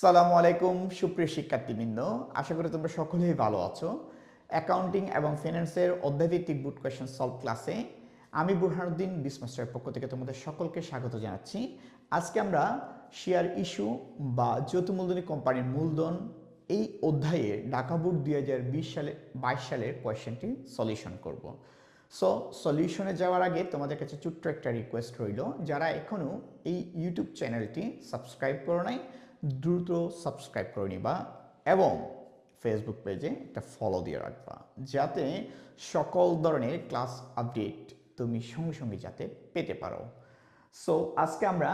সালামু আলাইকুম, সুপ্রিয় শিক্ষার্থীবৃন্দ। আশা করি তোমরা সকলেই ভালো আছো। অ্যাকাউন্টিং এবং ফিনান্সের অধ্যায়ভিত্তিক বুট কোয়েশন সলভ ক্লাসে আমি বুরহানুদ্দিন বিসমাস্টারের পক্ষ থেকে তোমাদের সকলকে স্বাগত জানাচ্ছি। আজকে আমরা শেয়ার ইস্যু বা যৌথ মূলধনী কোম্পানির মূলধন এই অধ্যায়ে ঢাকা বোর্ড দুই হাজার বিশ সালে, বাইশ সালের কোয়েশ্চেনটি সলিউশন করব। সো সলিউশনে যাওয়ার আগে তোমাদের কাছে ছোট্ট একটা রিকোয়েস্ট রইল। যারা এখনও এই ইউটিউব চ্যানেলটি সাবস্ক্রাইব করো নাই দ্রুত সাবস্ক্রাইব করে নিবা এবং ফেসবুক পেজে একটা ফলো দিয়ে রাখবা। যাতে সকল ধরনের ক্লাস আপডেট তুমি সঙ্গে সঙ্গে যাতে পেতে পারো। সো আজকে আমরা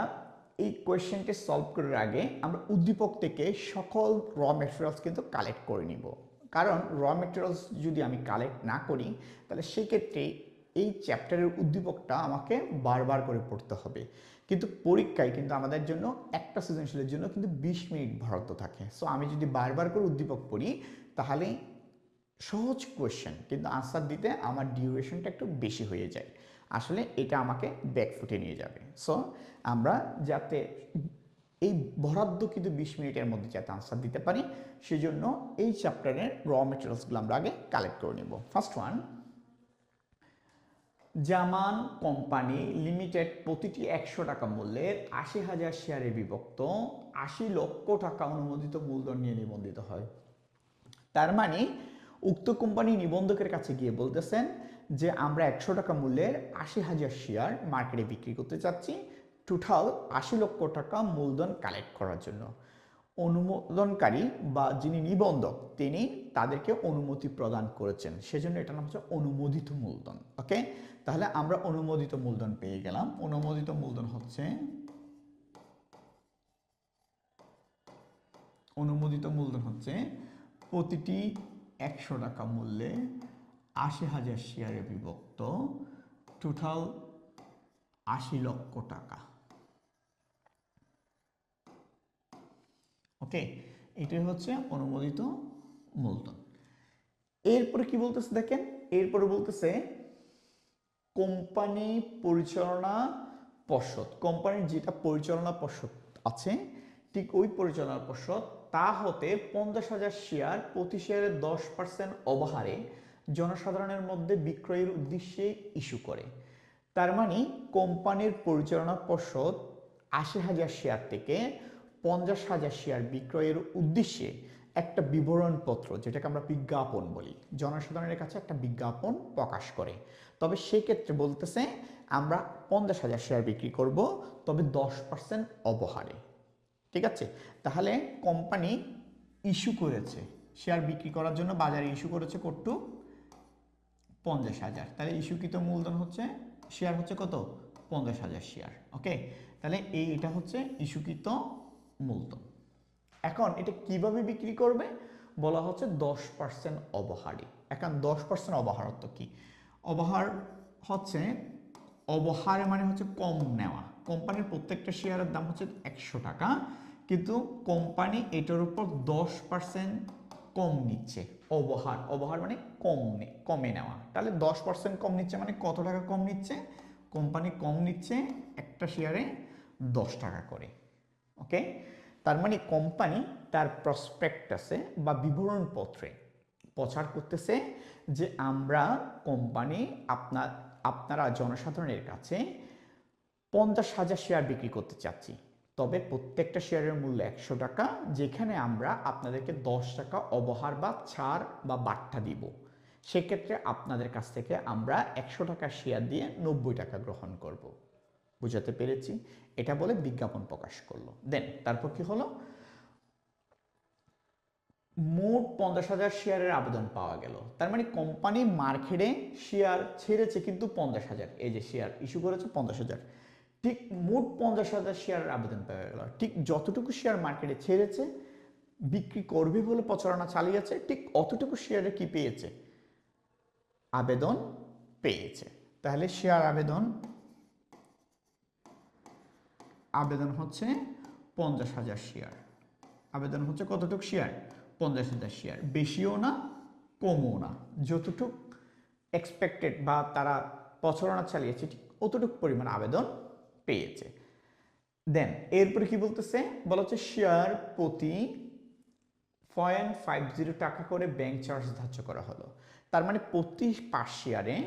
এই কোয়েশ্চেনটি সলভ করার আগে আমরা উদ্দীপক থেকে সকল র মেটেরিয়ালস কিন্তু কালেক্ট করে নিব। কারণ র মেটেরিয়ালস যদি আমি কালেক্ট না করি, তাহলে সেক্ষেত্রে এই চ্যাপ্টারের উদ্দীপকটা আমাকে বারবার করে পড়তে হবে। কিন্তু পরীক্ষায় কিন্তু আমাদের জন্য, একটা সৃজনশীলের জন্য কিন্তু বিশ মিনিট বরাদ্দ থাকে। সো আমি যদি বারবার করে উদ্দীপক পড়ি, তাহলে সহজ কোয়েশ্চেন কিন্তু আনসার দিতে আমার ডিউরেশনটা একটু বেশি হয়ে যায়। আসলে এটা আমাকে ব্যাক ফুটে নিয়ে যাবে। সো আমরা যাতে এই বরাদ্দ কিন্তু বিশ মিনিটের মধ্যে যাতে আনসার দিতে পারি, সেজন্য এই চ্যাপ্টারের র মেটেরিয়ালসগুলো আমরা আগে কালেক্ট করে নেব। First one Zaman company limited প্রতিটি একশো টাকা মূল্যের আশি হাজার শেয়ারে বিভক্ত আশি লক্ষ টাকা অনুমোদিত মূলধন নিয়ে নিবন্ধিত হয়। তার মানে উক্ত কোম্পানি নিবন্ধকের কাছে গিয়ে বলতেছেন যে, আমরা একশো টাকা মূল্যের আশি হাজার শেয়ার মার্কেটে বিক্রি করতে চাচ্ছি টোটাল আশি লক্ষ টাকা মূলধন কালেক্ট করার জন্য। অনুমোদনকারী বা যিনি নিবন্ধক, তিনি তাদেরকে অনুমতি প্রদান করেছেন। সেজন্য এটা নাম হচ্ছে অনুমোদিত মূলধন, ওকে? তাহলে আমরা অনুমোদিত মূলধন পেয়ে গেলাম। অনুমোদিত মূলধন হচ্ছে, অনুমোদিত মূলধন হচ্ছে প্রতিটি একশো টাকা মূল্যে আশি হাজার শেয়ারে বিভক্ত টোটাল আশি লক্ষ টাকা। ওকে? এটাই হচ্ছে অনুমোদিত মূলধন। এরপরে কি বলতেছে দেখেন? এরপরে বলতেছে কোম্পানি পরিচালনা পর্ষদ। কোম্পানির যেটা পরিচালনা পর্ষদ আছে, ঠিক ওই পরিচালনা পর্ষদ, তা হতে পঞ্চাশ হাজার শেয়ার প্রতি শেয়ারে দশ পার্সেন্ট অবহারে জনসাধারণের মধ্যে বিক্রয়ের উদ্দেশ্যে ইস্যু করে। তার মানে কোম্পানির পরিচালনা পর্ষদ আশি হাজার শেয়ার থেকে পঞ্চাশ হাজার শেয়ার বিক্রয়ের উদ্দেশ্যে একটা বিবরণপত্র, যেটাকে আমরা বিজ্ঞাপন বলি, জনসাধারণের কাছে একটা বিজ্ঞাপন প্রকাশ করে। তবে সেক্ষেত্রে বলতেছে, আমরা পঞ্চাশ হাজার শেয়ার বিক্রি করব, তবে দশ পার্সেন্ট অবহারে। ঠিক আছে? তাহলে কোম্পানি ইস্যু করেছে শেয়ার বিক্রি করার জন্য বাজারে ইস্যু করেছে কট্টু? পঞ্চাশ হাজার। তাহলে ইস্যুকৃত মূলধন হচ্ছে শেয়ার হচ্ছে কত? পঞ্চাশ হাজার শেয়ার ওকে তাহলে এই এটা হচ্ছে ইস্যুকৃত মূলধন এখন এটা কীভাবে বিক্রি করবে? বলা হচ্ছে দশ পার্সেন্ট অবহারী। এখন দশ পার্সেন্ট অবহার অর্থ কি? অবহার হচ্ছে, অবহারে মানে হচ্ছে কম নেওয়া। কোম্পানির প্রত্যেকটা শেয়ারের দাম হচ্ছে একশো টাকা, কিন্তু কোম্পানি এটার উপর দশ পার্সেন্ট কম নিচ্ছে। অবহার অবহার মানে কম কমে নেওয়া। তাহলে দশ পার্সেন্ট কম নিচ্ছে মানে কত টাকা কম নিচ্ছে? কোম্পানি কম নিচ্ছে একটা শেয়ারে দশ টাকা করে। ওকে? তার মানে কোম্পানি তার প্রসপেক্টাসে বা বিবরণপত্রে প্রচার করতেছে যে আমরা কোম্পানি আপনার, আপনারা জনসাধারণের কাছে পঞ্চাশ হাজার শেয়ার বিক্রি করতে চাচ্ছি। তবে প্রত্যেকটা শেয়ারের মূল্য একশো টাকা, যেখানে আমরা আপনাদেরকে দশ টাকা অবহার বা ছাড় বা বাট্টা দিব। সেক্ষেত্রে আপনাদের কাছ থেকে আমরা একশো টাকা শেয়ার দিয়ে নব্বই টাকা গ্রহণ করব। বুঝাতে পেরেছি। এটা বলে বিজ্ঞাপন প্রকাশ করল। দেন তারপর কি হলো? মোট পঞ্চাশ হাজার শেয়ারের আবেদন পাওয়া গেল। তার মানে কোম্পানি মার্কেটে শেয়ার ছেড়েছে কিন্তু পঞ্চাশ হাজার। এই যে শেয়ার ইস্যু করেছে পঞ্চাশ হাজার। ঠিক মোট পঞ্চাশ হাজার শেয়ারের আবেদন পাওয়া গেল। ঠিক যতটুকু শেয়ার মার্কেটে ছেড়েছে, বিক্রি করবে বলে প্রচারণা চালিয়েছে, ঠিক অতটুকু শেয়ারে কি পেয়েছে? আবেদন পেয়েছে। তাহলে শেয়ার আবেদন আবেদন হচ্ছে পঞ্চাশ হাজার শেয়ার আবেদন হচ্ছে কতটুকু শেয়ার পঞ্চাশ হাজার শেয়ার বেশিও না, কমও না। যতটুক এক্সপেক্টেড বা তারা প্রচারণা চালিয়েছে, ঠিক অতটুকু পরিমাণ আবেদন পেয়েছে। দেন এরপরে কি বলতেছে? বলা হচ্ছে শেয়ার প্রতি পয়েন্ট ফাইভ জিরো টাকা করে ব্যাংক চার্জ ধার্য করা হলো। তার মানে প্রতি পাঁচ শেয়ারে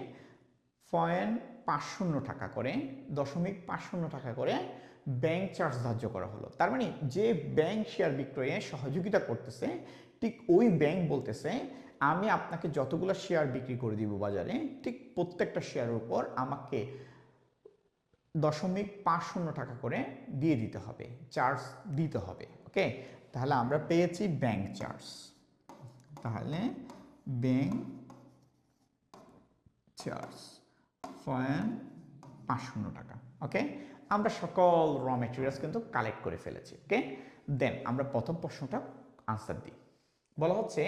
পয়েন্ট পাঁচ শূন্য টাকা করে, দশমিক পাঁচ শূন্য টাকা করে ব্যাংক চার্জ ধার্য করা হলো। তার মানে যে ব্যাংক শেয়ার বিক্রয়ে সহযোগিতা করতেছে, ঠিক ওই ব্যাংক বলতেছে, আমি আপনাকে যতগুলো শেয়ার বিক্রি করে দিব বাজারে, ঠিক প্রত্যেকটা শেয়ারের উপর আমাকে দশমিক পাঁচ শূন্য টাকা করে দিয়ে দিতে হবে চার্জ দিতে হবে ওকে তাহলে আমরা পেয়েছি ব্যাংক চার্জ তাহলে ব্যাংক চার্জ পয়েন্ট পাঁচ শূন্য টাকা ওকে আমরা সকল র মেটেরিয়ালস কিন্তু কালেক্ট করে ফেলেছি ওকে দেন আমরা প্রথম প্রশ্নটা আনসার দিই। বলা হচ্ছে,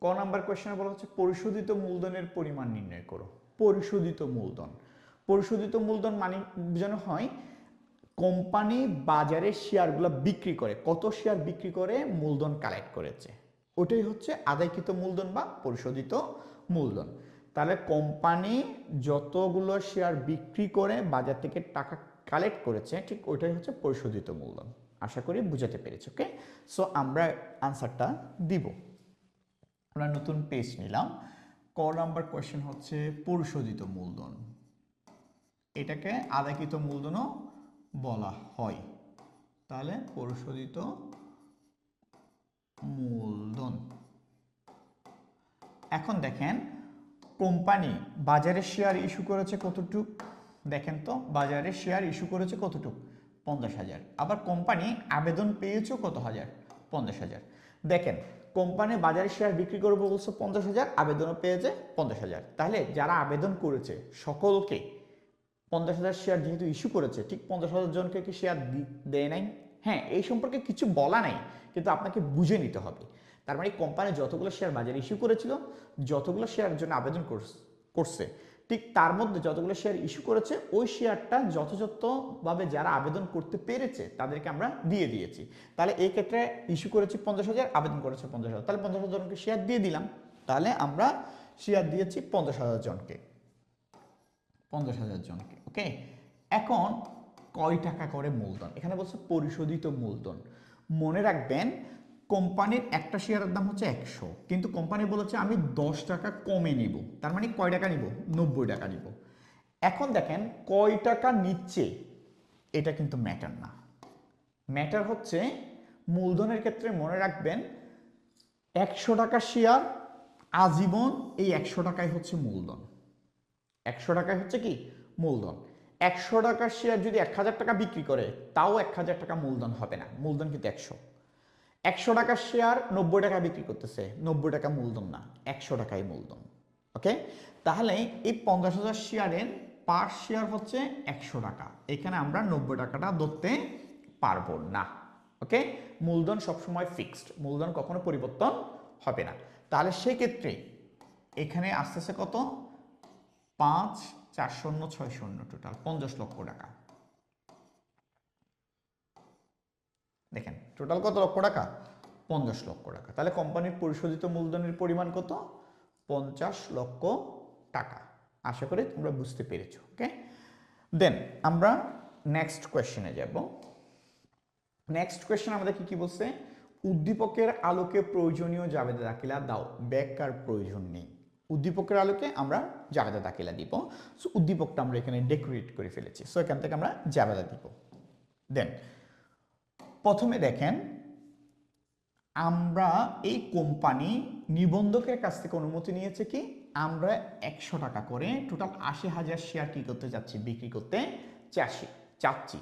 ক নাম্বার কোয়েশ্চেনে বলা হচ্ছে, পরিশোধিত মূলধনের পরিমাণ নির্ণয় করো। পরিশোধিত মূলধন। পরিশোধিত মূলধন মানে যেন হয় কোম্পানি বাজারে শেয়ারগুলো বিক্রি করে। কত শেয়ার বিক্রি করে? মূলধন কালেক্ট করেছে। ওটাই হচ্ছে আদায়কৃত মূলধন বা পরিশোধিত মূলধন। তাহলে কোম্পানি যতগুলো শেয়ার বিক্রি করে, বাজার থেকে টাকা কালেক্ট করেছে, ঠিক ওইটাই হচ্ছে পরিশোধিত মূলধন। আশা করি বুঝাতে পেরেছি ওকে সো আমরা আনসারটা দিব। আমরা নতুন পেজ নিলাম। ক নাম্বার কোয়েশ্চেন হচ্ছে পরিশোধিত মূলধন। এটাকে আদায়কৃত মূলধনও বলা হয়। তাহলে পরিশোধিত মূলধন। এখন দেখেন কোম্পানি বাজারে শেয়ার ইস্যু করেছে কতটুক? দেখেন তো, বাজারে শেয়ার ইস্যু করেছে কতটুক? পঞ্চাশ হাজার। আবার কোম্পানি আবেদন পেয়েছে কত হাজার? পঞ্চাশ হাজার। দেখেন কোম্পানি বাজারে শেয়ার বিক্রি করব বলছে পঞ্চাশ হাজার, আবেদনও পেয়েছে পঞ্চাশ হাজার। তাহলে যারা আবেদন করেছে সকলকে পঞ্চাশ হাজার শেয়ার যেহেতু ইস্যু করেছে, ঠিক পঞ্চাশ হাজার জনকে কি শেয়ার দেয় নাই? হ্যাঁ এই সম্পর্কে কিছু বলা নাই, কিন্তু আপনাকে বুঝে নিতে হবে। তার মানে কোম্পানি যতগুলো শেয়ার বাজারে ইস্যু করেছিল, যতগুলো শেয়ারের জন্য আবেদন করছে ঠিক তার মধ্যে যতগুলো শেয়ার ইস্যু করেছে, ওই শেয়ারটা যথাযথভাবে যারা আবেদন করতে পেরেছে, তাদেরকে আমরা দিয়ে দিয়েছি। তাহলে এই ক্ষেত্রে ইস্যু করেছি পঞ্চাশ হাজার, আবেদন করেছে পঞ্চাশ হাজার। তাহলে পঞ্চাশ হাজার জনকে শেয়ার দিয়ে দিলাম। তাহলে আমরা শেয়ার দিয়েছি পঞ্চাশ হাজার জনকে। পঞ্চাশ হাজার জনকে ওকে এখন কয় টাকা করে মূলধন? এখানে বলছে পরিশোধিত মূলধন। মনে রাখবেন কোম্পানির একটা শেয়ারের দাম হচ্ছে একশো। কিন্তু কোম্পানি বলেছে, আমি দশ টাকা কমে নিব। তার মানে কয় টাকা নিব? নব্বই টাকা নিব। এখন দেখেন, কয় টাকা নিচ্ছে, এটা কিন্তু ম্যাটার না। ম্যাটার হচ্ছে, মূলধনের ক্ষেত্রে মনে রাখবেন, একশো টাকা শেয়ার আজীবন এই একশো টাকাই হচ্ছে মূলধন। একশো টাকায় হচ্ছে কি? মূলধন। একশো টাকার শেয়ার যদি এক হাজার টাকা বিক্রি করে, তাও এক হাজার টাকা মূলধন হবে না। মূলধন কিন্তু একশো। একশো টাকার শেয়ার নব্বই টাকা বিক্রি করতেছে। নব্বই টাকা মূলধন না, একশো টাকাই মূলধন ওকে তাহলে এই পঞ্চাশ হাজার শেয়ারের পার শেয়ার হচ্ছে একশো টাকা। এখানে আমরা নব্বই টাকাটা ধরতে পারব না ওকে মূলধন সবসময় ফিক্সড মূলধন কখনো পরিবর্তন হবে না। তাহলে সেক্ষেত্রে এখানে আসতেছে কত? পাঁচ, চার শূন্য, ছয় শূন্য টোটাল পঞ্চাশ লক্ষ টাকা। দেখেন টোটাল কত লক্ষ টাকা? পঞ্চাশ লক্ষ টাকা। তাহলে কোম্পানির পরিশোধিত মূলধনের পরিমাণ কত? পঞ্চাশ লক্ষ টাকা। আশা করি তোমরা বুঝতে পেরেছ ওকে দেন আমরা নেক্সট কোয়েশ্চেনে যাব। নেক্সট কোয়েশ্চেন আমাদের কি কি বলছে? উদ্দীপকের আলোকে প্রয়োজনীয় জাবেদা দাখিলা দাও। ব্যাখ্যার প্রয়োজন নেই। উদ্দীপকের আলোকে আমরা জাবেদা দাখিলা দিব। সো উদ্দীপকটা আমরা এখানে ডেকোরেট করে ফেলেছি। সো এখান থেকে আমরা জাবেদা দিব। দেন প্রথমে দেখেন, আমরা এই কোম্পানি নিবন্ধকের কাছ থেকে অনুমতি নিয়েছে কি, আমরা একশো টাকা করে টোটাল আশি হাজার শেয়ার কি করতে যাচ্ছি, বিক্রি করতে চাষি চাচ্ছি।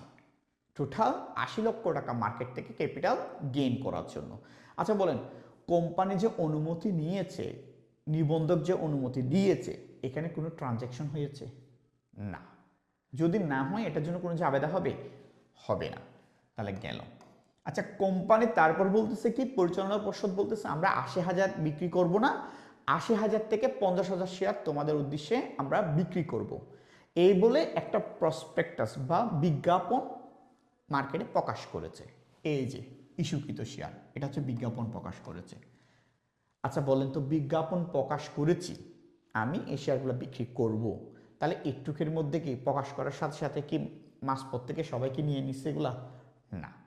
টোটাল আশি লক্ষ টাকা মার্কেট থেকে ক্যাপিটাল গেইন করার জন্য। আচ্ছা বলেন, কোম্পানি যে অনুমতি নিয়েছে, নিবন্ধক যে অনুমতি দিয়েছে, এখানে কোনো ট্রানজ্যাকশন হয়েছে? না। যদি না হয়, এটার জন্য কোনো যে আবেদা হবে? হবে না। তাহলে গেল। আচ্ছা কোম্পানি তারপর বলতেছে কি, পরিচালনা পর্ষদ বলতেছে, আমরা আশি হাজার বিক্রি করব না। আশি হাজার থেকে পঞ্চাশ হাজার শেয়ার তোমাদের উদ্দেশ্যে আমরা বিক্রি করব। এই বলে একটা প্রসপেক্টাস বা বিজ্ঞাপন মার্কেটে প্রকাশ করেছে। এই যে, ইস্যুকৃত শেয়ার এটা হচ্ছে বিজ্ঞাপন প্রকাশ করেছে। আচ্ছা বলেন তো, বিজ্ঞাপন প্রকাশ করেছি, আমি এই শেয়ারগুলো বিক্রি করব। তাহলে একটুকের মধ্যে কি প্রকাশ করার সাথে সাথে কি মাঝপথ থেকে সবাইকে নিয়ে নিচ্ছে এগুলা? না।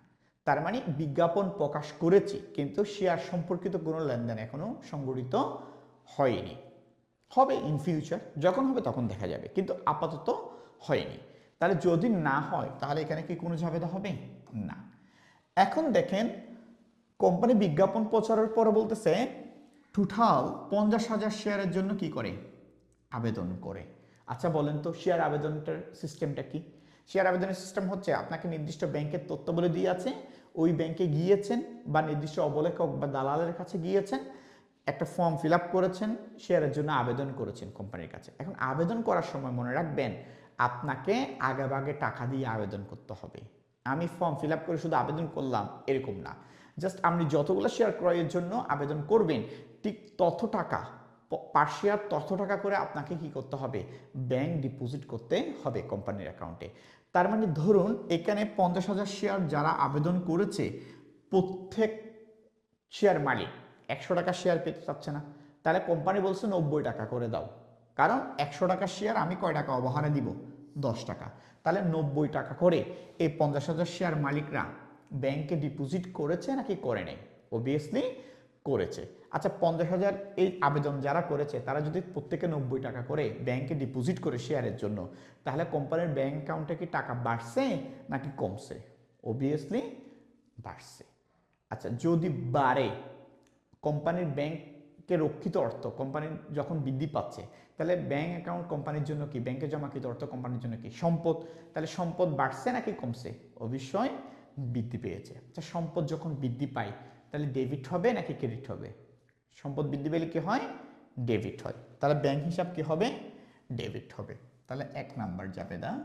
তার মানে বিজ্ঞাপন প্রকাশ করেছি, কিন্তু শেয়ার সম্পর্কিত কোনো লেনদেন এখনও সংগঠিত হয়নি। হবে ইন ফিউচার যখন হবে তখন দেখা যাবে, কিন্তু আপাতত হয়নি। তাহলে যদি না হয়, তাহলে এখানে কি কোনো ঝামেলা হবে? না। এখন দেখেন কোম্পানি বিজ্ঞাপন প্রচারের পরে বলতেছে টোটাল পঞ্চাশ হাজার শেয়ারের জন্য কি করে? আবেদন করে। আচ্ছা বলেন তো শেয়ার আবেদনটার সিস্টেমটা কি? শেয়ার আবেদনের সিস্টেম হচ্ছে আপনাকে নির্দিষ্ট ব্যাংকের তথ্য বলে দিয়ে আছে ওই ব্যাংকে গিয়েছেন বা নির্দিষ্ট অবলেখক বা দালালের কাছে গিয়েছেন, একটা ফর্ম ফিল করেছেন, শেয়ারের জন্য আবেদন করেছেন কোম্পানির কাছে। এখন আবেদন করার সময় মনে রাখবেন, আপনাকে আগেভাগে টাকা দিয়ে আবেদন করতে হবে। আমি ফর্ম ফিল করে শুধু আবেদন করলাম, এরকম না। জাস্ট আপনি যতগুলো শেয়ার ক্রয়ের জন্য আবেদন করবেন, ঠিক তত টাকা পার শেয়ার তত টাকা করে আপনাকে কি করতে হবে? ব্যাংক ডিপোজিট করতে হবে কোম্পানির অ্যাকাউন্টে তার মানে ধরুন, এখানে পঞ্চাশ হাজার শেয়ার যারা আবেদন করেছে, প্রত্যেক শেয়ার মালিক একশো টাকা শেয়ার পেতে চাচ্ছে না। তাহলে কোম্পানি বলছে নব্বই টাকা করে দাও। কারণ একশো টাকা শেয়ার আমি কয় টাকা অবহারে দিব? দশ টাকা। তাহলে নব্বই টাকা করে এই পঞ্চাশ হাজার শেয়ার মালিকরা ব্যাংকে ডিপোজিট করেছে নাকি করে নেই? অবভিয়াসলি করেছে। আচ্ছা পঞ্চাশ হাজার এই আবেদন যারা করেছে, তারা যদি প্রত্যেকে নব্বই টাকা করে ব্যাংকে ডিপোজিট করে শেয়ারের জন্য, তাহলে কোম্পানির ব্যাংক অ্যাকাউন্টে কি টাকা বাড়ছে নাকি কমছে? অবভিয়াসলি বাড়ছে। আচ্ছা যদি বাড়ে, কোম্পানির ব্যাংকে রক্ষিত অর্থ কোম্পানির যখন বৃদ্ধি পাচ্ছে, তাহলে ব্যাংক অ্যাকাউন্ট কোম্পানির জন্য কি? ব্যাংকে জমাকৃত অর্থ কোম্পানির জন্য কি? সম্পদ। তাহলে সম্পদ বাড়ছে নাকি কমছে? অবশ্যই বৃদ্ধি পেয়েছে। আচ্ছা সম্পদ যখন বৃদ্ধি পায়, তাহলে ডেবিট হবে নাকি ক্রেডিট হবে? সম্পদ বৃদ্ধি পেলে কি হয়? ডেবিট হয়। তাহলে ব্যাংক হিসাব কি হবে? ডেবিট হবে। তাহলে এক নাম্বার যাবে দা।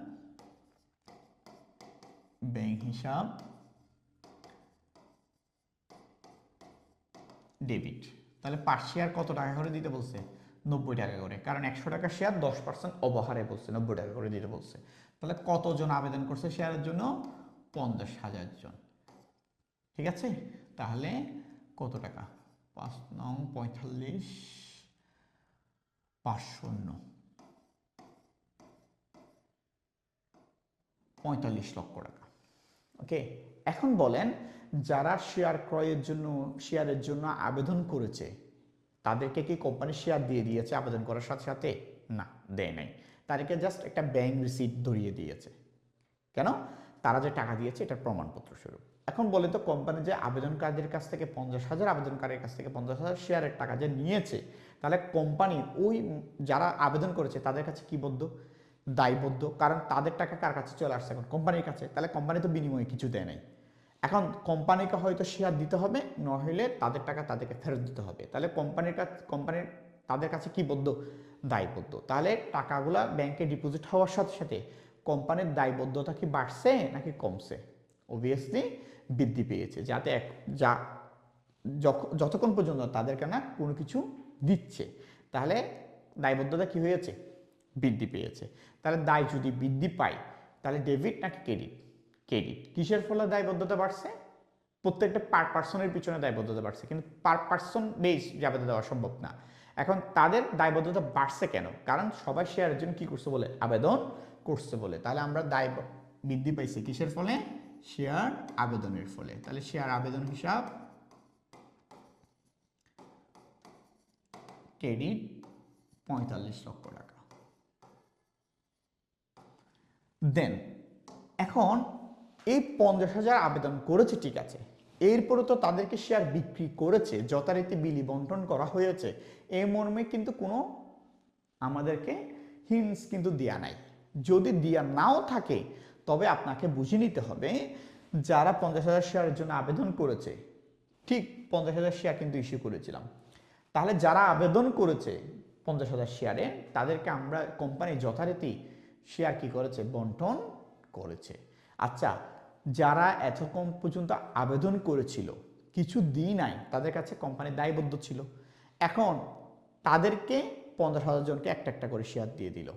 ব্যাংক হিসাব ডেবিট। তাহলে পার শেয়ার কত টাকা করে দিতে বলছে? নব্বই টাকা করে। কারণ একশো টাকা শেয়ার দশ পার্সেন্ট অবহারে বলছে, নব্বই টাকা করে দিতে বলছে। তাহলে কতজন আবেদন করছে শেয়ারের জন্য? পঞ্চাশ হাজার জন। ঠিক আছে? তাহলে কত টাকা? পাঁচ নং, পঁয়তাল্লিশ পাঁচ শূন্য পঁয়তাল্লিশ লক্ষ টাকা। ওকে, এখন বলেন, যারা শেয়ার ক্রয়ের জন্য শেয়ারের জন্য আবেদন করেছে, তাদেরকে কি কোম্পানি শেয়ার দিয়ে দিয়েছে আবেদন করার সাথে সাথে? না, দেয় নাই। তাদেরকে জাস্ট একটা ব্যাংক রিসিপ্ট ধরিয়ে দিয়েছে। কেন? তারা যে টাকা দিয়েছে, এটার প্রমাণপত্র স্বরূপ। এখন বলে তো কোম্পানি যে আবেদনকারীদের কাছ থেকে পঞ্চাশ হাজার, আবেদনকারীর কাছ থেকে পঞ্চাশ হাজার শেয়ারের টাকা যে নিয়েছে, তাহলে কোম্পানি ওই যারা আবেদন করেছে, তাদের কাছে কি বদ্ধ? দায়বদ্ধ। কারণ তাদের টাকা কার কাছে চলে আসছে এখন? কোম্পানির কাছে। তাহলে কোম্পানি তো বিনিময়ে কিছু দেয় নাই। এখন কোম্পানিকে হয়তো শেয়ার দিতে হবে নইলে তাদের টাকা তাদেরকে ফেরত দিতে হবে। তাহলে কোম্পানির কাছে কোম্পানির তাদের কাছে কি বদ্ধ? দায়বদ্ধ। তাহলে টাকাগুলা ব্যাংকে ডিপোজিট হওয়ার সাথে সাথে কোম্পানির দায়বদ্ধতা কি বাড়ছে নাকি কমছে? অবভিয়াসলি বৃদ্ধি পেয়েছে, যাতে এক, যা যতক্ষণ পর্যন্ত তাদেরকে না কোনো কিছু দিচ্ছে, তাহলে দায়বদ্ধতা কি হয়েছে? বৃদ্ধি পেয়েছে। তাহলে দায় যদি বৃদ্ধি পায়, তাহলে ডেবিট নাকি ক্রেডিট ক্রেডিট কিসের ফলে দায়বদ্ধতা বাড়ছে? প্রত্যেকটা পার পার্সনের পিছনে দায়বদ্ধতা বাড়ছে, কিন্তু পার পার্সন বেশ জাবেদা দেওয়া সম্ভব না। এখন তাদের দায়বদ্ধতা বাড়ছে কেন? কারণ সবাই শেয়ারের জন্য কি করছে বলে? আবেদন করছে বলে, তাহলে আমরা দায় বৃদ্ধি পাইছি। কিসের ফলে? শেয়ার আবেদনের ফলে। তাহলে শেয়ার আবেদন হিসাব, ক্রেডিট পঁয়তাল্লিশ লক্ষ টাকা। দেন, এখন এই পঞ্চাশ হাজার আবেদন করেছে, ঠিক আছে। এরপরে তো তাদেরকে শেয়ার বিক্রি করেছে, যথারীতি বিলি বন্টন করা হয়েছে। এই মর্মে কিন্তু কোনো আমাদেরকে হিন্স কিন্তু দেয়া নাই। যদি দেয়া নাও থাকে, তবে আপনাকে বুঝে নিতে হবে যারা পঞ্চাশ হাজার শেয়ারের জন্য আবেদন করেছে। ঠিক পঞ্চাশ হাজার শেয়ার কিন্তু ইস্যু করেছিলাম। তাহলে যারা আবেদন করেছে পঞ্চাশ হাজার শেয়ারে, তাদেরকে আমরা কোম্পানি যথারীতি শেয়ার কি করেছে? বন্টন করেছে। আচ্ছা যারা এতক্ষণ পর্যন্ত আবেদন করেছিল, কিছু দিই নাই, তাদের কাছে কোম্পানি দায়বদ্ধ ছিল। এখন তাদেরকে পঞ্চাশ হাজার জনকে একটা একটা করে শেয়ার দিয়ে দিল।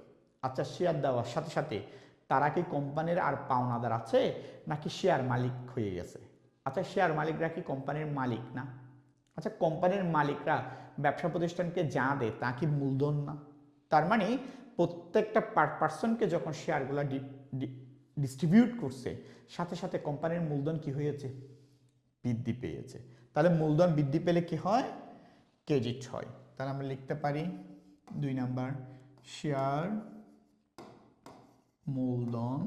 আচ্ছা শেয়ার দেওয়ার সাথে সাথে তারা কি কোম্পানির আর পাওনাদার আছে নাকি শেয়ার মালিক হয়ে গেছে? আচ্ছা শেয়ার মালিকরা কি কোম্পানির মালিক না? আচ্ছা কোম্পানির মালিকরা ব্যবসা প্রতিষ্ঠানকে যা দেয় তা কি মূলধন না? তার মানে প্রত্যেকটা পার পার্সনকে যখন শেয়ারগুলো ডিস্ট্রিবিউট করছে, সাথে সাথে কোম্পানির মূলধন কি হয়েছে? বৃদ্ধি পেয়েছে। তাহলে মূলধন বৃদ্ধি পেলে কি হয়? ক্রেডিট হয়। তাহলে আমরা লিখতে পারি দুই নাম্বার শেয়ার মূলধন,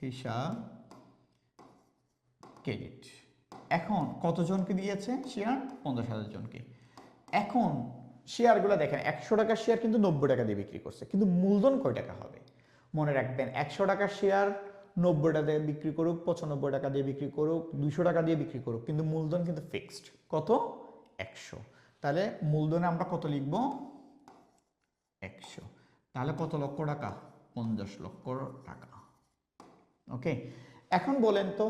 হিসাব ক্রেডিট এখন কতজনকে দিয়েছে শেয়ার পঞ্চাশ হাজার জনকে এখন শেয়ারগুলো দেখেন, একশো টাকার শেয়ার কিন্তু নব্বই টাকা দিয়ে বিক্রি করছে, কিন্তু মূলধন কয় টাকা হবে? মনে রাখবেন, একশো টাকার শেয়ার নব্বই টাকা দিয়ে বিক্রি করুক, পঁচানব্বই টাকা দিয়ে বিক্রি করুক দুশো টাকা দিয়ে বিক্রি করুক, কিন্তু মূলধন কিন্তু ফিক্সড কত? একশো। তাহলে মূলধনে আমরা কত লিখব? একশো। তাহলে কত লক্ষ টাকা? পঞ্চাশ লক্ষ টাকা। ওকে এখন বলেন তো,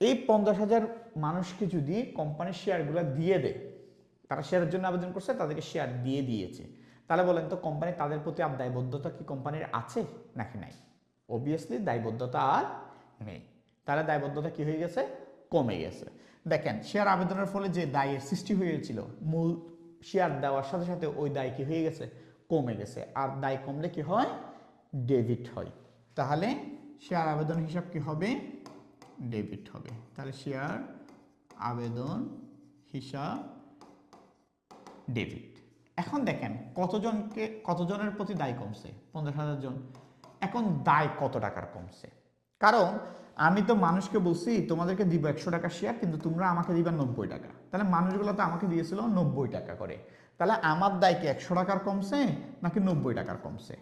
এই পঞ্চাশ হাজার মানুষকে যদি কোম্পানির শেয়ারগুলো দিয়ে দেয়, তারা শেয়ারের জন্য আবেদন করছে, তাদেরকে শেয়ার দিয়ে দিয়েছে। তাহলে বলেন তো কোম্পানি তাদের প্রতি আর দায়বদ্ধতা কি কোম্পানির আছে নাকি নাই? অবভিয়াসলি দায়বদ্ধতা আর নেই। তাহলে দায়বদ্ধতা কি হয়ে গেছে? কমে গেছে। দেখেন শেয়ার আবেদনের ফলে যে দায়ের সৃষ্টি হয়েছিল, মূল শেয়ার দেওয়ার সাথে সাথে ওই দায় কি হয়ে গেছে? কমে গেছে। আর দায় কমলে কি হয়? ডেবিট হয়। তাহলে শেয়ার আবেদন হিসাব কি হবে? ডেবিট হবে। তাহলে শেয়ার আবেদন হিসাব ডেবিট। এখন দেখেন, কতজনকে, কতজনের প্রতি দায় কমছে? পঞ্চাশ হাজার জন। এখন দায় কত টাকার কমছে? কারণ আমি তো মানুষকে বলছি, তোমাদেরকে দিব একশো টাকা শেয়ার, কিন্তু তোমরা আমাকে দিবা নব্বই টাকা। তাহলে মানুষগুলো তো আমাকে দিয়েছিল নব্বই টাকা করে। তাহলে আমার দায় কি একশো টাকার কমছে নাকি নব্বই টাকার কমছে?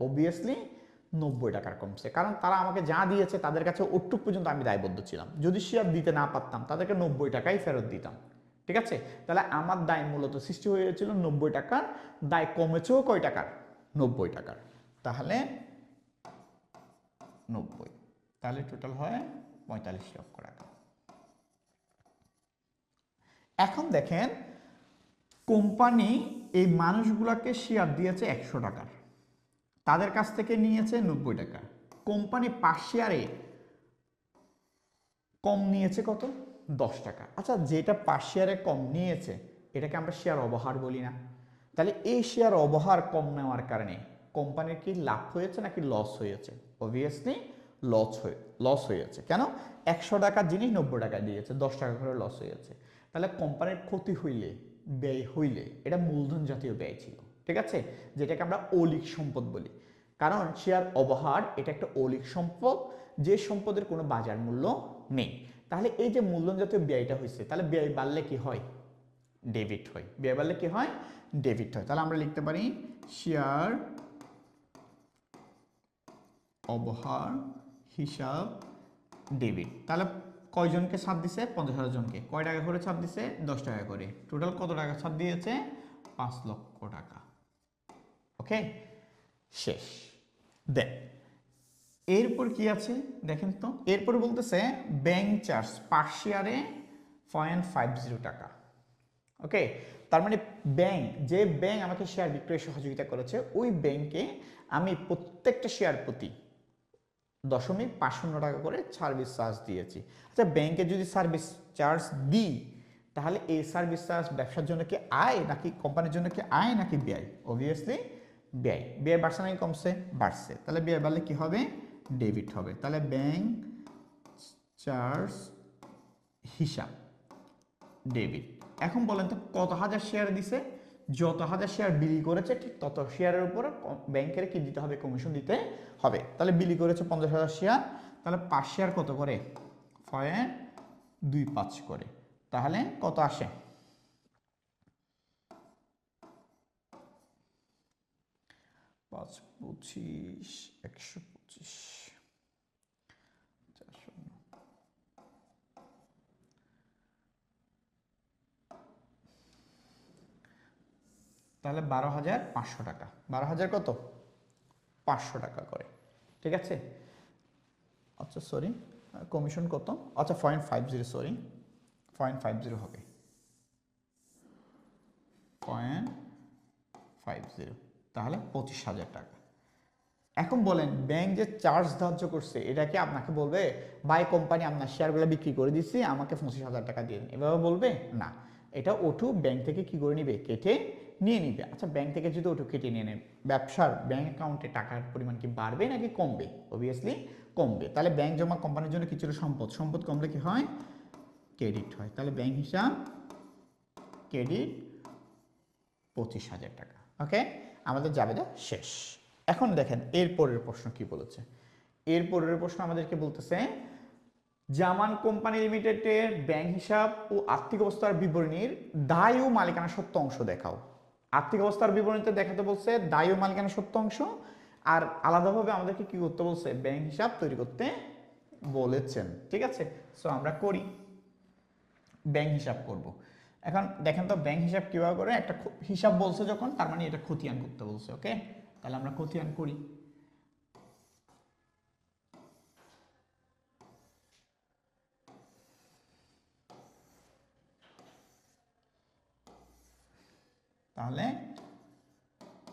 অবভিয়াসলি নব্বই টাকার কমছে। কারণ তারা আমাকে যা দিয়েছে তাদের কাছে ওটুক পর্যন্ত আমি দায়বদ্ধ ছিলাম। যদি শেয়ার দিতে না পারতাম, তাদেরকে নব্বই টাকাই ফেরত দিতাম। ঠিক আছে? তাহলে আমার দায় মূলত সৃষ্টি হয়েছিল নব্বই টাকার, দায় কমেছেও কয় টাকার? নব্বই টাকার। তাহলে নব্বই। তাহলে টোটাল হয় পঁয়তাল্লিশ লক্ষ টাকা। এখন দেখেন কোম্পানি এই মানুষগুলোকে শেয়ার দিয়েছে একশো টাকার। তাদের কাছ থেকে নিয়েছে নব্বই টাকা। কোম্পানি পাঁচ শেয়ারে কম নিয়েছে কত? দশ টাকা। আচ্ছা যেটা পাঁচ শেয়ারে কম নিয়েছে, এটাকে আমরা শেয়ার অবহার বলি না। তাহলে এই শেয়ার অবহার কম নেওয়ার কারণে কোম্পানির কি লাভ হয়েছে নাকি লস হয়েছে? অবভিয়াসলি লস হয়ে লস হয়েছে। কেন? একশো টাকার জিনিস নব্বই টাকা দিয়েছে, দশ টাকা করে লস হয়েছে। তাহলে কোম্পানির ক্ষতি হইলে ব্যয় হইলে এটা মূলধন জাতীয় ব্যয় ছিল, ঠিক আছে? যেটাকে আমরা অলিক সম্পদ বলি। কারণ শেয়ার অবহার এটা একটা অলিক সম্পদ, যে সম্পদের কোনো বাজার মূল্য নেই। তাহলে এই যে মূলধন জাতীয় ব্যয়টা হয়েছে তাহলে ব্যয় বাড়লে কি হয়? ডেবিট হয়। ব্যয় বাড়লে কি হয়? ডেবিট হয়। তাহলে আমরা লিখতে পারি শেয়ার অবহার হিসাব ডেবিট তাহলে কয়জনকে ছাড় দিছে? পঞ্চাশ হাজার জনকে। কয় টাকা করে ছাড় দিছে? দশ টাকা করে। টোটাল কত টাকা ছাড় দিয়েছে? পাঁচ লক্ষ টাকা। ওকে শেষ। দেন এরপর কি আছে? দেখেন তো। এরপর বলতেছে ব্যাংক চার্জ পার শেয়ারে পয়েন্ট ফাইভ জিরো টাকা। ওকে তার মানে ব্যাংক যে ব্যাংক আমাকে শেয়ার বিক্রয়ে সহযোগিতা করেছে, ওই ব্যাংকে আমি প্রত্যেকটা শেয়ার প্রতি দশমিক পাঁচ শূন্য টাকা করে সার্ভিস চার্জ দিয়েছি। আচ্ছা ব্যাংকে যদি সার্ভিস চার্জ দিই, তাহলে এই সার্ভিস চার্জ ব্যবসার জন্য কি আয়, নাকি কোম্পানির জন্য কি আয়, নাকি ব্যয়? অবভিয়াসলি ব্যয়। ব্যয় বাড়ছে নাকি কমছে? বাড়ছে। তাহলে ব্যয় বাড়লে কি হবে? ডেবিট হবে। তাহলে ব্যাংক চার্জ হিসাব ডেবিট এখন বলেন তো, কত হাজার শেয়ার দিছে? যত হাজার শেয়ার বিলি করেছে, ঠিক তত শেয়ারের উপরে ব্যাংকের কি দিতে হবে? কমিশন দিতে হবে। তাহলে বিলি করেছে পঞ্চাশ হাজার শেয়ার তাহলে পাঁচ শেয়ার কত করে? পয়েন্ট দুই পাঁচ করে। তাহলে কত আসে? পাঁচ পঁচিশ, একশো পঁচিশ চার শূন্য তাহলে বারো হাজার পাঁচশো টাকা। বারো হাজার কত? পাঁচশো টাকা করে। ঠিক আছে? আচ্ছা সরি কমিশন কত? আচ্ছা point five zero sorry point five zero হবে। পয়েন্ট ফাইভ জিরো তাহলে পঁচিশ হাজার টাকা। এখন বলেন ব্যাংক যে চার্জ ধার্য করছে, এটা কি আপনাকে বলবে? বাই কোম্পানি আপনার শেয়ারগুলো বিক্রি করে দিচ্ছি, আমাকে পঁচিশ হাজার টাকা দিয়ে এভাবে বলবে? না। এটা ওটু ব্যাংক থেকে কি করে নিবে? কেটে নিয়ে নিবে। আচ্ছা ব্যাংক থেকে যদি ওটু কেটে নিয়ে নেয়, ব্যবসার ব্যাংক অ্যাকাউন্টে টাকার পরিমাণ কি বাড়বে নাকি কমবে? অবভিয়াসলি কমবে। তাহলে ব্যাংক জমা কোম্পানির জন্য কিছুটা সম্পদ। সম্পদ কমলে কি হয়? ক্রেডিট হয়। তাহলে ব্যাংক হিসাব ক্রেডিট পঁচিশ হাজার টাকা। ওকে আমাদের জাবেদা শেষ। এখন দেখেন, এর পরের প্রশ্ন কি বলেছে? এর পরের প্রশ্ন আমাদেরকে বলতেছে, জামান কোম্পানি লিমিটেডের ব্যাংক হিসাব ও আর্থিক অবস্থার বিবরণীর দায় ও মালিকানা সত্য অংশ দেখাও। আর্থিক অবস্থার বিবরণীতে দেখাতে বলছে দায় মালিকানা সত্য অংশ, আর আলাদাভাবে আমাদেরকে কি করতে বলছে? ব্যাংক হিসাব তৈরি করতে বলেছেন। ঠিক আছে? সো আমরা করি। ব্যাংক হিসাব করব। এখন দেখেন তো ব্যাংক হিসাব কীভাবে করে? একটা হিসাব বলছে যখন, তার মানে এটা খতিয়ান করতে বলছে ওকে তাহলে আমরা খতিয়ান করি। তাহলে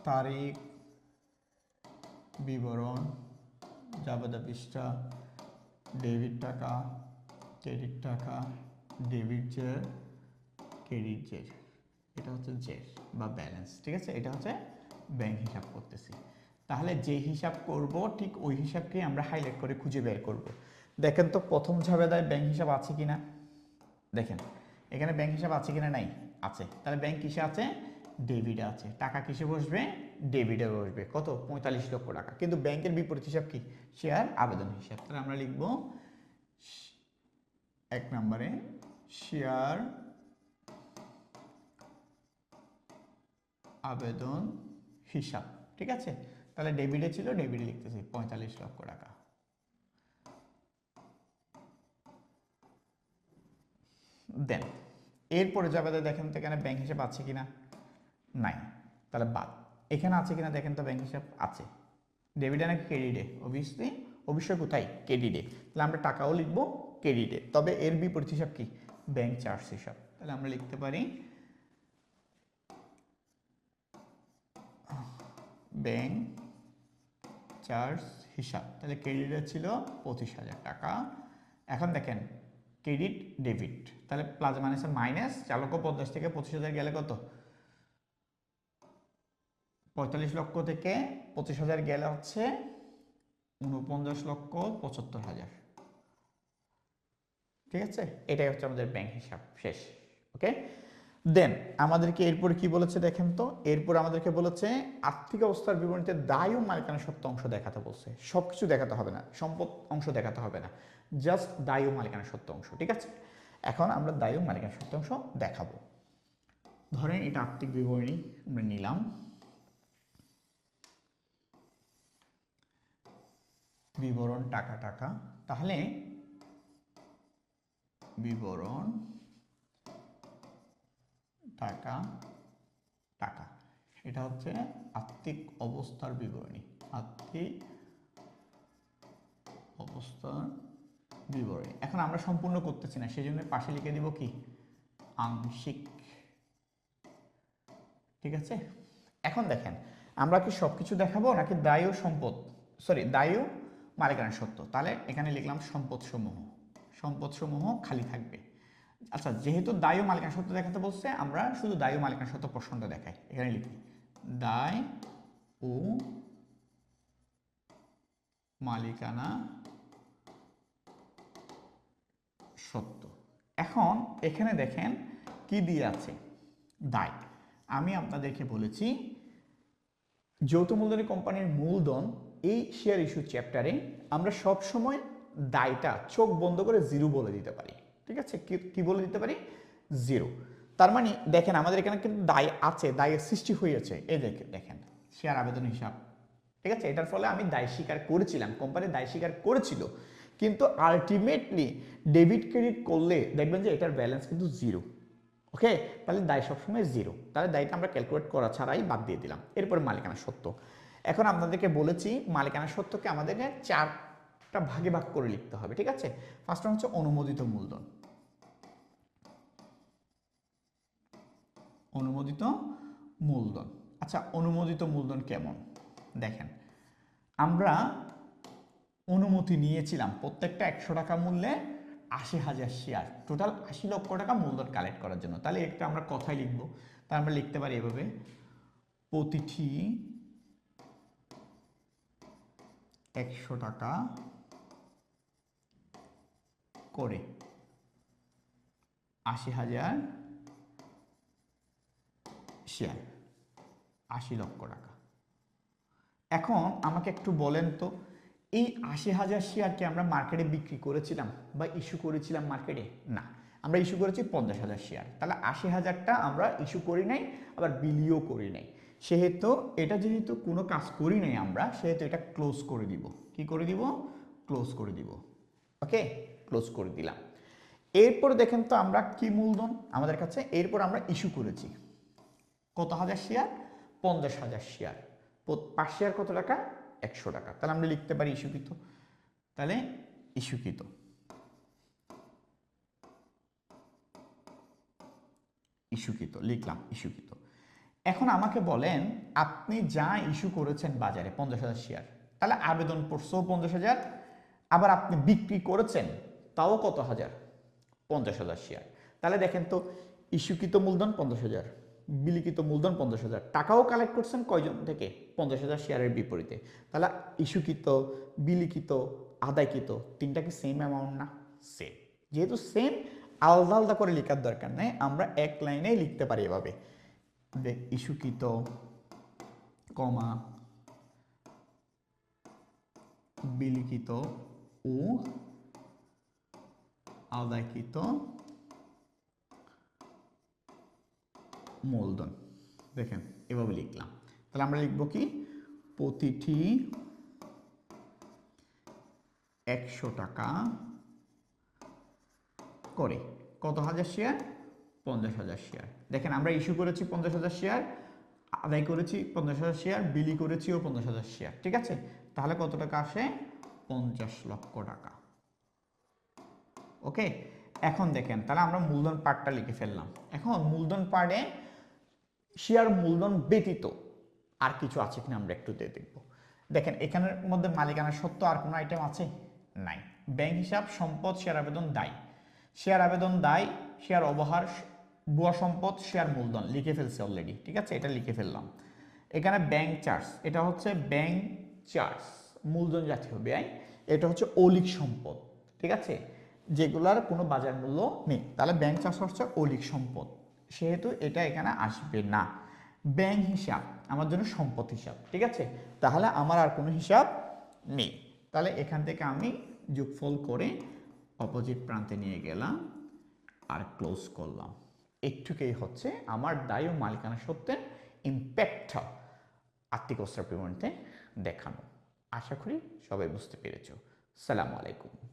তারিখ, বিবরণ জাবেদা পৃষ্ঠা, ডেবিট টাকা, ক্রেডিট টাকা, ডেবিট জের ক্রেডিট জের এটা হচ্ছে জের বা ব্যালেন্স, ঠিক আছে? এটা হচ্ছে ব্যাংক হিসাব করতেছি। তাহলে যে হিসাব করব, ঠিক ওই হিসাবকে আমরা হাইলাইট করে খুঁজে বের করব। দেখেন তো প্রথম ঝাবেদায় ব্যাংক হিসাব আছে কিনা? দেখেন, এখানে ব্যাংক হিসাব আছে কি না নাই, আছে। তাহলে ব্যাংক কিসে আছে? ডেবিটে আছে। টাকা কিসে বসবে? ডেবিটে বসবে। কত? পঁয়তাল্লিশ লক্ষ টাকা। কিন্তু ব্যাংকের বিপরীত হিসাব কি? শেয়ার আবেদন হিসাব। তাহলে আমরা লিখব এক নম্বরে শেয়ার আবেদন হিসাব। ঠিক আছে? তাহলে ডেবিটে ছিল, ডেবিটে লিখতেছি পঁয়তাল্লিশ লক্ষ টাকা। দেন, এরপরে যাবে দেখেন তো এখানে ব্যাংক হিসাব আছে কিনা। নাই তাহলে বাদ। এখানে আছে কিনা দেখেন তো ব্যাংক হিসাব আছে। ডেবিটে নাকি ক্রেডিটে অবভিয়াসলি অবশ্যই কোথায়? ক্রেডিটে তাহলে আমরা টাকাও লিখব ক্রেডিটে তবে এর বিপরীত হিসাব কি? ব্যাংক চার্জ হিসাব। তাহলে আমরা লিখতে পারি ব্যাংক চার্জ হিসাব। তাহলে ক্রেডিটে ছিল পঁচিশ হাজার টাকা। এখন দেখেন ক্রেডিট ডেবিট তাহলে প্লাস মাইনাসে মাইনাস চালক পঞ্চাশ থেকে পঁচিশ হাজার গেলে কত? পঁয়তাল্লিশ লক্ষ থেকে পঁচিশ হাজার গেলে হচ্ছে উনপঞ্চাশ লক্ষ পঁচাত্তর হাজার। ঠিক আছে? এটাই হচ্ছে আমাদের ব্যাংক হিসাব শেষ ওকে দেন আমাদেরকে এরপরে কি বলেছে দেখেন তো? এরপর আমাদেরকে বলেছে, আর্থিক অবস্থার বিবরণীতে দায় ও মালিকানা সত্য অংশ দেখাতে বলছে। সব কিছু দেখাতে হবে না, সম্পদ অংশ দেখাতে হবে না। জাস্ট দায় ও মালিকানা সত্য অংশ, ঠিক আছে? এখন আমরা দায় ও মালিকানা সত্য অংশ দেখাবো। ধরেন এটা আর্থিক বিবরণী, আমরা নিলাম। বিবরণ টাকা টাকা। তাহলে বিবরণ টাকা টাকা। এটা হচ্ছে আর্থিক অবস্থার বিবরণী। আর্থিক অবস্থার বিবরণী। এখন আমরা সম্পূর্ণ করতেছি না সেই জন্য পাশে লিখে দিব কি? আংশিক। ঠিক আছে? এখন দেখেন, আমরা কি সবকিছু দেখাবো নাকি দায় সম্পদ? সরি দায় মালিকানা সত্য। তাহলে এখানে লিখলাম সম্পদসমূহ। সম্পদসমূহ খালি থাকবে। আচ্ছা যেহেতু দায় ও মালিকানা সত্য দেখাতে বলছে, আমরা শুধু দায় ও মালিকানা সত্য প্রশ্নটা দেখাই। এখানে লিখি। দায় ও মালিকানা সত্য। এখন এখানে দেখেন কি দিয়ে আছে। দায়। আমি আপনাদেরকে বলেছি, যৌথ মূলধনী কোম্পানির মূলধন এই শেয়ার ইস্যু চ্যাপ্টারে আমরা সব সময় দায়টা, চোখ বন্ধ করে জিরো বলে দিতে পারি। ঠিক আছে? কি বলে দিতে পারি? জিরো তার মানে দেখেন, আমাদের এখানে কিন্তু দায় আছে, দায়ের সৃষ্টি হয়েছে। এই দেখে দেখেন শেয়ার আবেদন হিসাব। ঠিক আছে? এটার ফলে আমি দায় স্বীকার করেছিলাম কোম্পানি দায় স্বীকার করেছিল। কিন্তু আলটিমেটলি ডেবিট ক্রেডিট করলে দেখবেন যে এটার ব্যালেন্স কিন্তু জিরো ওকে? তাহলে দায় সবসময় জিরো তাহলে দায়টা আমরা ক্যালকুলেট করা ছাড়াই বাদ দিয়ে দিলাম। এরপর মালিকানা সত্য। এখন আপনাদেরকে বলেছি, মালিকানা সত্যকে আমাদেরকে চারটা ভাগে ভাগ করে লিখতে হবে, ঠিক আছে? ফার্স্ট হচ্ছে অনুমোদিত মূলধন। অনুমোদিত মূলধন। আচ্ছা অনুমোদিত মূলধন কেমন? দেখেন, আমরা অনুমতি নিয়েছিলাম প্রত্যেকটা একশো টাকা মূল্যে আশি হাজার শেয়ার টোটাল আশি লক্ষ টাকা মূলধন কালেক্ট করার জন্য। তাহলে একটা আমরা কথাই লিখব। তা আমরা লিখতে পারি এভাবে, প্রতিটি একশো টাকা করে। আশি হাজার শেয়ার আশি লক্ষ টাকা। এখন আমাকে একটু বলেন তো, এই আশি হাজার শেয়ারকে আমরা মার্কেটে বিক্রি করেছিলাম বা ইস্যু করেছিলাম মার্কেটে না, আমরা ইস্যু করেছি পঞ্চাশ হাজার শেয়ার তাহলে আশি হাজারটা আমরা ইস্যু করি নাই, আবার বিলিও করি নাই। সেহেতু এটা যেহেতু কোনো কাজ করি নাই আমরা, সেহেতু এটা ক্লোজ করে দিব। কি করে দিব? ক্লোজ করে দিব। ওকে ক্লোজ করে দিলাম। এরপর দেখেন তো আমরা কি মূলধন? আমাদের কাছে এরপর আমরা ইস্যু করেছি। কত হাজার শেয়ার পঞ্চাশ হাজার শেয়ার পাঁচ শেয়ার কত টাকা? একশো টাকা। তাহলে আমরা লিখতে পারি ইস্যুকৃত তাহলে ইস্যুকৃত ইস্যুকৃত লিখলাম ইস্যুকৃত এখন আমাকে বলেন, আপনি যা ইস্যু করেছেন বাজারে পঞ্চাশ হাজার শেয়ার, তাহলে আবেদন পড়ছেও পঞ্চাশ হাজার, আবার আপনি বিক্রি করেছেন, তাও কত হাজার পঞ্চাশ হাজার শেয়ার। তাহলে দেখেন তো, ইস্যুকৃত মূলধন পঞ্চাশ হাজার বিলিখিত মূলধন পঞ্চাশ হাজার, টাকাও কালেক্ট করছেন কয়জন থেকে? পঞ্চাশ হাজার শেয়ারের বিপরীতে। তাহলে ইস্যুকৃত বিলিখিত আদায়কৃত, তিনটা কি সেম অ্যামাউন্ট না? সেম যেহেতু সেম আলাদা আলাদা করে লেখার দরকার নেই, আমরা এক লাইনে লিখতে পারি এভাবে। ইস্যুকৃত কমা বিলিখিত ও আদায়কৃত মূলধন দেখেন এভাবে লিখলাম তাহলে আমরা লিখব কি প্রতিটি একশো টাকা করে কত হাজার শেয়ার পঞ্চাশ হাজার শেয়ার দেখেন, আমরা ইস্যু করেছি পঞ্চাশ হাজার শেয়ার আদায় করেছি পঞ্চাশ হাজার শেয়ার বিলি করেছিও পঞ্চাশ হাজার শেয়ার ঠিক আছে? তাহলে কত টাকা আসে? পঞ্চাশ লক্ষ টাকা। ওকে এখন দেখেন, তাহলে আমরা মূলধন পার্টটা লিখে ফেললাম। এখন মূলধন পার্টে শেয়ার মূলধন ব্যতীত আর কিছু আছে কিনা আমরা একটু দিয়ে দেখব। দেখেন, এখানের মধ্যে মালিকানা সত্য আর কোনো আইটেম আছে? নাই। ব্যাংক হিসাব, সম্পদ শেয়ার আবেদন, দায়। শেয়ার আবেদন, দায় শেয়ার অবহার বুয়া সম্পদ শেয়ার মূলধন, লিখে ফেলছে অলরেডি ঠিক আছে? এটা লিখে ফেললাম। এখানে ব্যাংক চার্জ এটা হচ্ছে ব্যাংক চার্জ মূলধন জাতীয় ব্যয়, এটা হচ্ছে অলিক সম্পদ, ঠিক আছে? যেগুলার কোনো বাজার মূল্য নেই। তাহলে ব্যাংক চার্জ হচ্ছে অলিক সম্পদ, সেহেতু এটা এখানে আসবে না। ব্যাংক হিসাব, আমার জন্য সম্পদ হিসাব, ঠিক আছে? তাহলে আমার আর কোনো হিসাব নেই। তাহলে এখান থেকে আমি যোগফল করে অপোজিট প্রান্তে নিয়ে গেলাম আর ক্লোজ করলাম। একটুকেই হচ্ছে আমার দায় ও মালিকানা সত্ত্বের ইম্প্যাক্টটা আর্থিক অস্ত্র দেখানো। আশা করি সবাই বুঝতে পেরেছ। সালামু আলাইকুম।